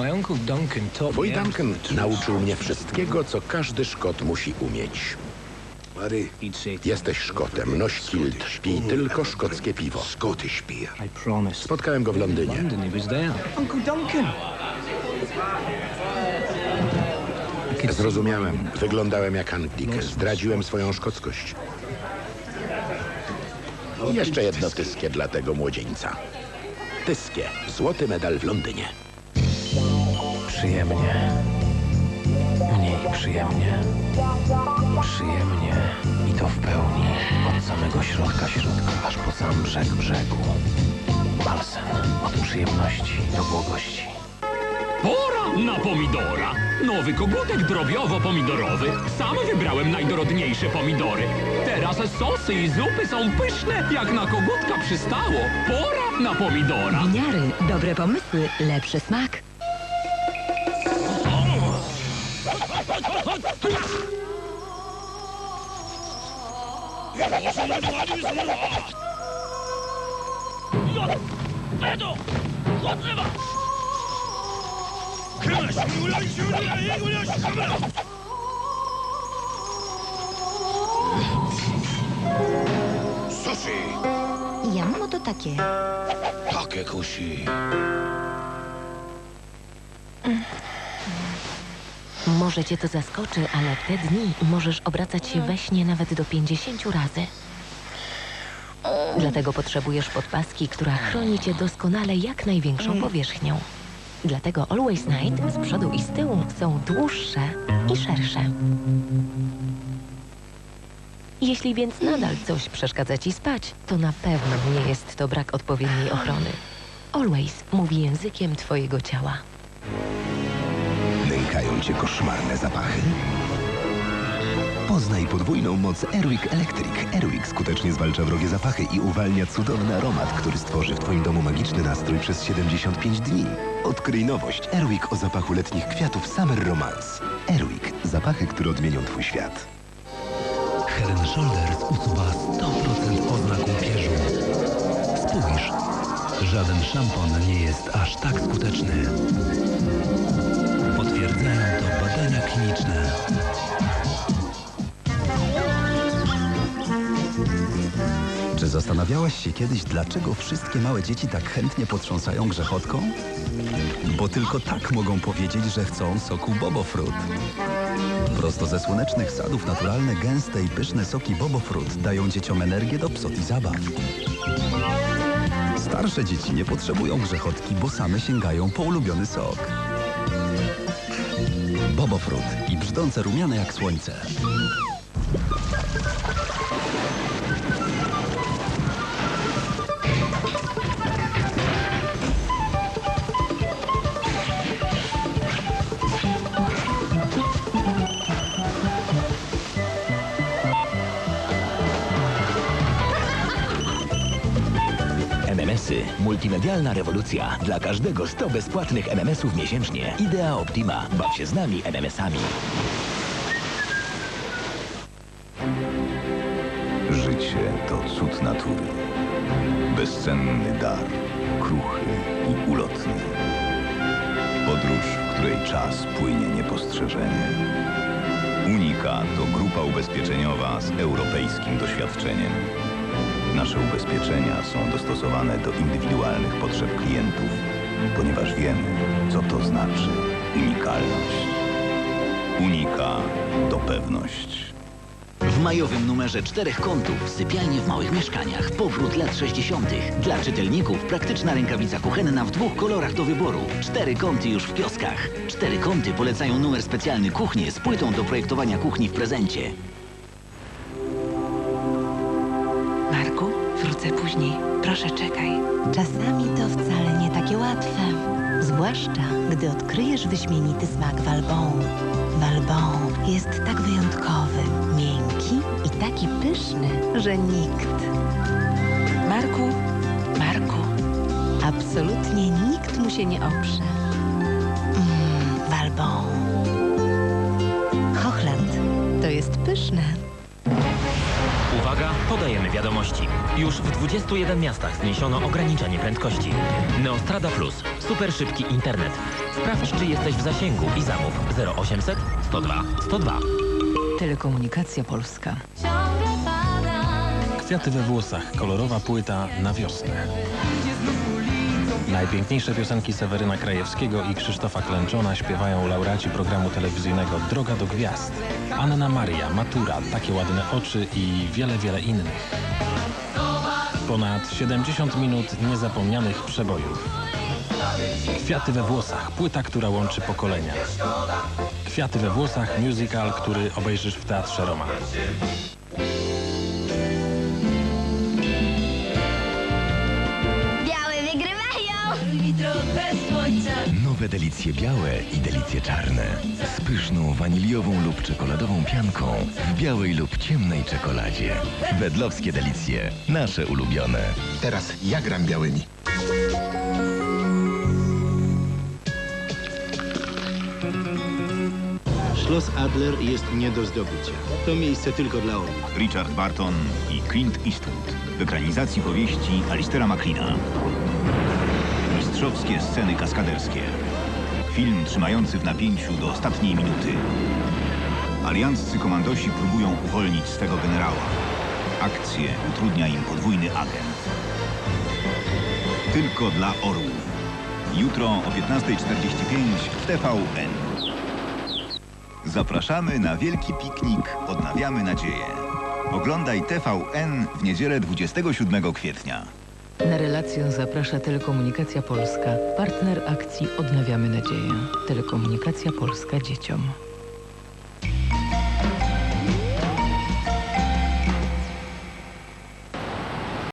My uncle Duncan taught Twój me Duncan nauczył mnie wszystkiego, co każdy Szkot musi umieć. Jesteś Szkotem, noś kilt, pij tylko szkockie piwo. Scottish beer. I promise. Spotkałem go w Londynie. London, he was there. Uncle Duncan! Zrozumiałem. Wyglądałem jak Anglik. Zdradziłem swoją szkockość. I jeszcze jedno tyskie dla tego młodzieńca. Tyskie. Złoty medal w Londynie. Przyjemnie. Mniej przyjemnie. Przyjemnie i to w pełni. Od samego środka środka, aż po sam brzeg brzegu. Balsen. Od przyjemności do błogości. Pora na pomidora! Nowy kogutek drobiowo-pomidorowy. Sam wybrałem najdorodniejsze pomidory. Teraz sosy i zupy są pyszne, jak na kogutka przystało. Pora na pomidora! Winiary, dobre pomysły, lepszy smak. Sushi! Ja mam oto takie. Takie Może cię to zaskoczy, ale w te dni możesz obracać się we śnie nawet do 50 razy. Dlatego potrzebujesz podpaski, która chroni cię doskonale jak największą powierzchnią. Dlatego Always Night z przodu i z tyłu są dłuższe i szersze. Jeśli więc nadal coś przeszkadza ci spać, to na pewno nie jest to brak odpowiedniej ochrony. Always mówi językiem twojego ciała. Nękają cię koszmarne zapachy? Poznaj podwójną moc Airwick Electric. Airwick skutecznie zwalcza wrogie zapachy i uwalnia cudowny aromat, który stworzy w twoim domu magiczny nastrój przez 75 dni. Odkryj nowość Airwick o zapachu letnich kwiatów Summer Romance. Airwick. Zapachy, które odmienią twój świat. And Shoulders usuwa 100% oznak łupieżu. Spójrz, żaden szampon nie jest aż tak skuteczny. Potwierdzają to badania kliniczne. Czy zastanawiałaś się kiedyś, dlaczego wszystkie małe dzieci tak chętnie potrząsają grzechotką? Bo tylko tak mogą powiedzieć, że chcą soku Bobo Fruit. Prosto ze słonecznych sadów naturalne, gęste i pyszne soki Bobo Fruit dają dzieciom energię do psot i zabaw. Starsze dzieci nie potrzebują grzechotki, bo same sięgają po ulubiony sok. Bobo Fruit i brzdące rumiane jak słońce. MMS-y. Multimedialna rewolucja. Dla każdego 100 bezpłatnych MMS-ów miesięcznie. Idea Optima. Baw się z nami MMS-ami. Życie to cud natury. Bezcenny dar, kruchy i ulotny. Podróż, w której czas płynie niepostrzeżenie. Unika to grupa ubezpieczeniowa z europejskim doświadczeniem. Nasze ubezpieczenia są dostosowane do indywidualnych potrzeb klientów, ponieważ wiemy, co to znaczy unikalność. Unika to pewność. W majowym numerze czterech kątów, sypialnie w małych mieszkaniach, powrót lat 60. Dla czytelników praktyczna rękawica kuchenna w dwóch kolorach do wyboru. Cztery kąty już w kioskach. Cztery kąty polecają numer specjalny kuchnie z płytą do projektowania kuchni w prezencie. Marku, wrócę później. Proszę, czekaj. Czasami to wcale nie takie łatwe. Zwłaszcza, gdy odkryjesz wyśmienity smak Walbon. Walbon jest tak wyjątkowy, miękki i taki pyszny, że nikt, Marku, Marku. absolutnie nikt mu się nie oprze. Mmm, Walbon. Hochland to jest pyszne. Uwaga! Podajemy wiadomości. Już w 21 miastach zniesiono ograniczenie prędkości. Neostrada Plus. Super szybki internet. Sprawdź, czy jesteś w zasięgu i zamów 0800 102 102. Telekomunikacja Polska. Kwiaty we włosach, kolorowa płyta na wiosnę. Najpiękniejsze piosenki Seweryna Krajewskiego i Krzysztofa Klęczona śpiewają laureaci programu telewizyjnego Droga do Gwiazd. Anna Maria, Matura, Takie ładne oczy i wiele, wiele innych. Ponad 70 minut niezapomnianych przebojów. Kwiaty we włosach, płyta, która łączy pokolenia. Kwiaty we włosach, musical, który obejrzysz w Teatrze Roma. Nowe delicje białe i delicje czarne. Z pyszną waniliową lub czekoladową pianką w białej lub ciemnej czekoladzie. Wedlowskie delicje. Nasze ulubione. Teraz ja gram białymi. Schloss Adler jest nie do zdobycia. To miejsce tylko dla orłów. Richard Barton i Clint Eastwood w ekranizacji powieści Alistera McLeana. Mistrzowskie sceny kaskaderskie. Film trzymający w napięciu do ostatniej minuty. Alianccy komandosi próbują uwolnić swego generała. Akcję utrudnia im podwójny agent. Tylko dla orłów. Jutro o 15.45 w TVN. Zapraszamy na wielki piknik Odnawiamy nadzieję. Oglądaj TVN w niedzielę 27 kwietnia. Na relację zaprasza Telekomunikacja Polska, partner akcji Odnawiamy Nadzieję. Telekomunikacja Polska dzieciom.